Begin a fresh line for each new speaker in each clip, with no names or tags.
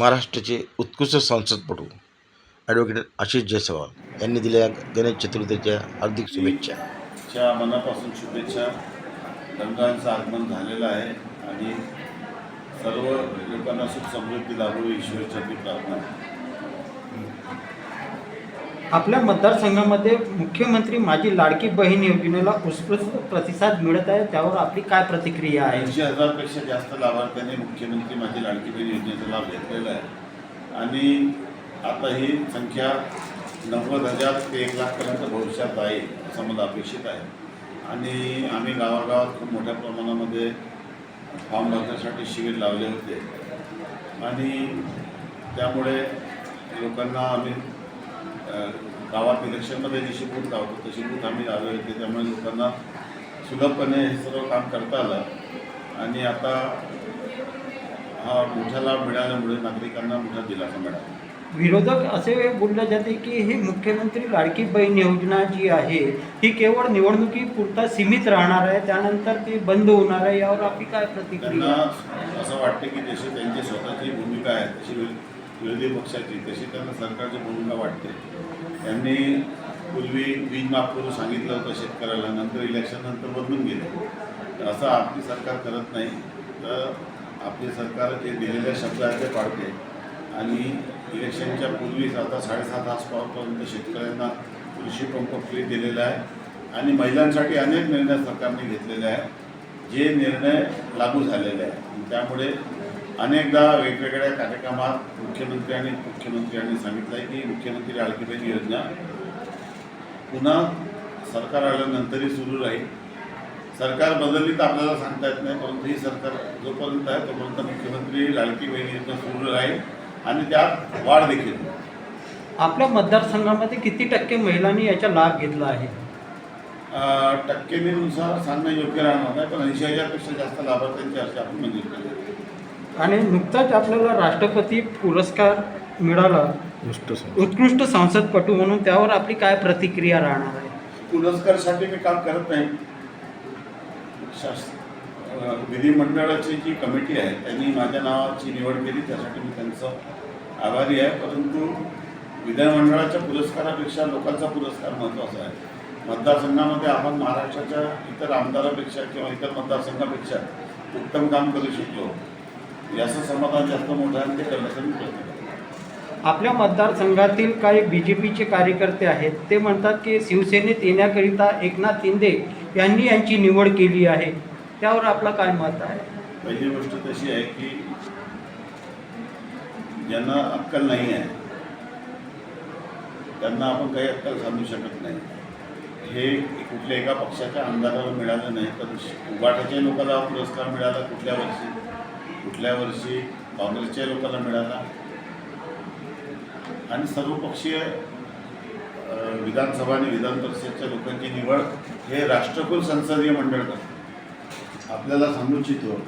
महाराष्ट्राचे उत्कृष्ट संसदपटू ॲडव्होकेट आशिष जयसवाल यांनी दिलेल्या गणेश चतुर्थीच्या हार्दिक शुभेच्छा.
च्या मनापासून शुभेच्छा. रंगांचं आगमन झालेलं आहे आणि सर्व लोकांना सुख समृद्धी लाभो ईश्वरचरणी प्रार्थना
आपल्या मतदारसंघामध्ये मुख्यमंत्री माझी लाडकी बहीण योजनेला उत्स्फूर्त प्रतिसाद मिळत आहे. त्यावर आपली काय प्रतिक्रिया आहे?
ऐंशी हजारपेक्षा जास्त लाभार्थ्यांनी मुख्यमंत्री माझी लाडकी बहीण योजनेचा लाभ घेतलेला आहे. आणि आता ही संख्या नव्वद हजार ते एक लाखपर्यंत भविष्यात आहे असं मला अपेक्षित आहे. आणि आम्ही गावागावात खूप मोठ्या प्रमाणामध्ये फॉर्म भरण्यासाठी शिबिर लावले होते. आणि त्यामुळे लोकांना आम्ही गावात इलेक्शनमध्ये जशी बूथ लावतो तशी बूथ आम्ही लावले होते त्यामुळे लोकांना सुलभपणे हे सर्व काम करता आलं. आणि आता हा मोठा लाभ मिळाल्यामुळे नागरिकांना मोठा दिलासा मिळाला.
विरोधक असे बोलले जाते की ही मुख्यमंत्री लाडकी बहीण योजना जी आहे ही केवळ निवडणुकीपुरता सीमित राहणार आहे त्यानंतर ती बंद होणार आहे यावर आपली काय प्रतिक्रिया?
असं वाटते की जशी त्यांची स्वतःची भूमिका आहे तशी विरोधी पक्षाची तशी त्यांना सरकारची भूमिका वाटते. त्यांनी पूर्वी वीज माफ करू सांगितलं होतं शेतकऱ्याला नंतर इलेक्शन नंतर बदलून गेले. तर असं आपली सरकार करत नाही. तर आपली सरकार ते दिलेल्या शब्दाचे ते पाळते आणि इलेक्शनच्या पूर्वीच आता साडेसात हॉर्सपॉवरपर्यंत शेतकऱ्यांना कृषी पंप फ्री दिलेला आहे आणि महिलांसाठी अनेक निर्णय सरकारने घेतलेले आहे जे निर्णय लागू झालेले आहे त्यामुळे अनेकदा वेगवेगळ्या कार्यक्रमात मुख्यमंत्री आणि मुख्यमंत्र्यांनी सांगितलं आहे की मुख्यमंत्री लाडकी बहीण योजना पुन्हा सरकार आल्यानंतरही सुरू राहील. सरकार बदलली तर आपल्याला सांगता येत नाही परंतु ही सरकार जोपर्यंत आहे तोपर्यंत मुख्यमंत्री लाडकी बहीण योजना सुरू राहील आणि त्यात वाढ देखील.
आपल्या मतदारसंघामध्ये किती टक्के महिलांनी याचा लाभ घेतला आहे?
टक्केनुसार सांगणं योग्य राहणार नाही पण ऐंशी हजारपेक्षा जास्त लाभार्थ्यांची अर्ज आपण मंजूर केले
आणि नुकताच आपल्याला राष्ट्रपती पुरस्कार मिळाला. उत्कृष्ट संसदपटू म्हणून त्यावर आपली काय प्रतिक्रिया राहणार आहे?
पुरस्कारसाठी मी काम करत नाही. विधिमंडळाची जी कमिटी आहे त्यांनी माझ्या नावाची निवड केली त्यासाठी मी त्यांचं आभारी आहे. परंतु विधानमंडळाच्या पुरस्कारापेक्षा लोकांचा पुरस्कार महत्त्वाचा आहे. मतदारसंघामध्ये आपण महाराष्ट्राच्या इतर आमदारापेक्षा किंवा इतर मतदारसंघापेक्षा उत्तम काम करू शकलो. याचं समाधान जास्त मोठं आहे ते करण्याचा मी प्रयत्न
आपल्या मतदारसंघातील काही बी जे पीचे कार्यकर्ते आहेत ते म्हणतात की शिवसेनेत येण्याकरिता एकनाथ शिंदे यांनी यांची निवड केली आहे. त्यावर आपलं काय मत आहे?
पहिली गोष्ट तशी आहे की ज्यांना अक्कल नाही आहे त्यांना आपण काही अक्कल सांगू शकत नाही. हे कुठल्या एका पक्षाच्या आमदाराला मिळालं नाही तर उबाटाच्या लोकांना पुरस्कार मिळाला कुठल्या वर्षी? कुठल्या वर्षी काँग्रेसच्या लोकांना मिळाला? आणि सर्वपक्षीय विधानसभा आणि विधान परिषदच्या लोकांची निवड हे राष्ट्रकुल संसदीय मंडळ करतं. आपल्याला सांगू इच्छितो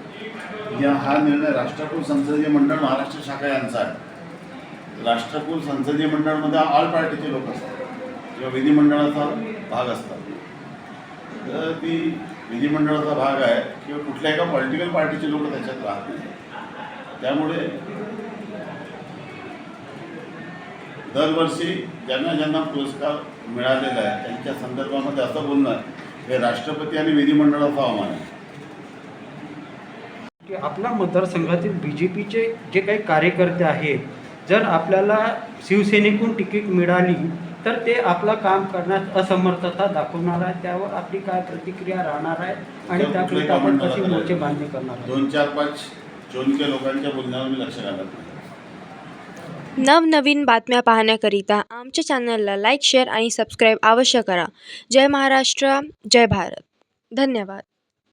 या हा निर्णय राष्ट्रकुल संसदीय मंडळ महाराष्ट्र शाखा यांचा आहे. राष्ट्रकुल संसदीय मंडळमध्ये ऑल पार्टीचे लोक असतात किंवा विधिमंडळाचा भाग असतात. तर ती विधिमंडळाचा भाग आहे किंवा कुठल्या एका पॉलिटिकल पार्टीचे लोक त्याच्यात राहत नाही त्यामुळे दरवर्षी ज्यांना ज्यांना पुरस्कार मिळालेला आहे त्यांच्या संदर्भामध्ये असं बोलणं हे राष्ट्रपती आणि विधिमंडळाचा अवमान आहे.
की आपल्या मतदारसंघातील बी जे पीचे जे काही कार्यकर्ते आहेत जर आपल्याला शिवसेनेकडून तिकीट मिळाली तर ते आपलं काम करण्यात असमर्थता दाखवणार आहे. त्यावर आपली काय प्रतिक्रिया राहणार आहे आणि
त्या
त्याकरिता
कुठल्याही
आपण कशी मोर्चे बांधणी करणार आहे
दोन चार पाच चोनके लोकांच्या बोलण्यावर मी लक्ष घालत नाही.
नवनवीन बातम्या पाहण्याकरिता आमच्या चॅनलला लाईक शेअर आणि सबस्क्राईब अवश्य करा. जय महाराष्ट्र जय भारत. धन्यवाद.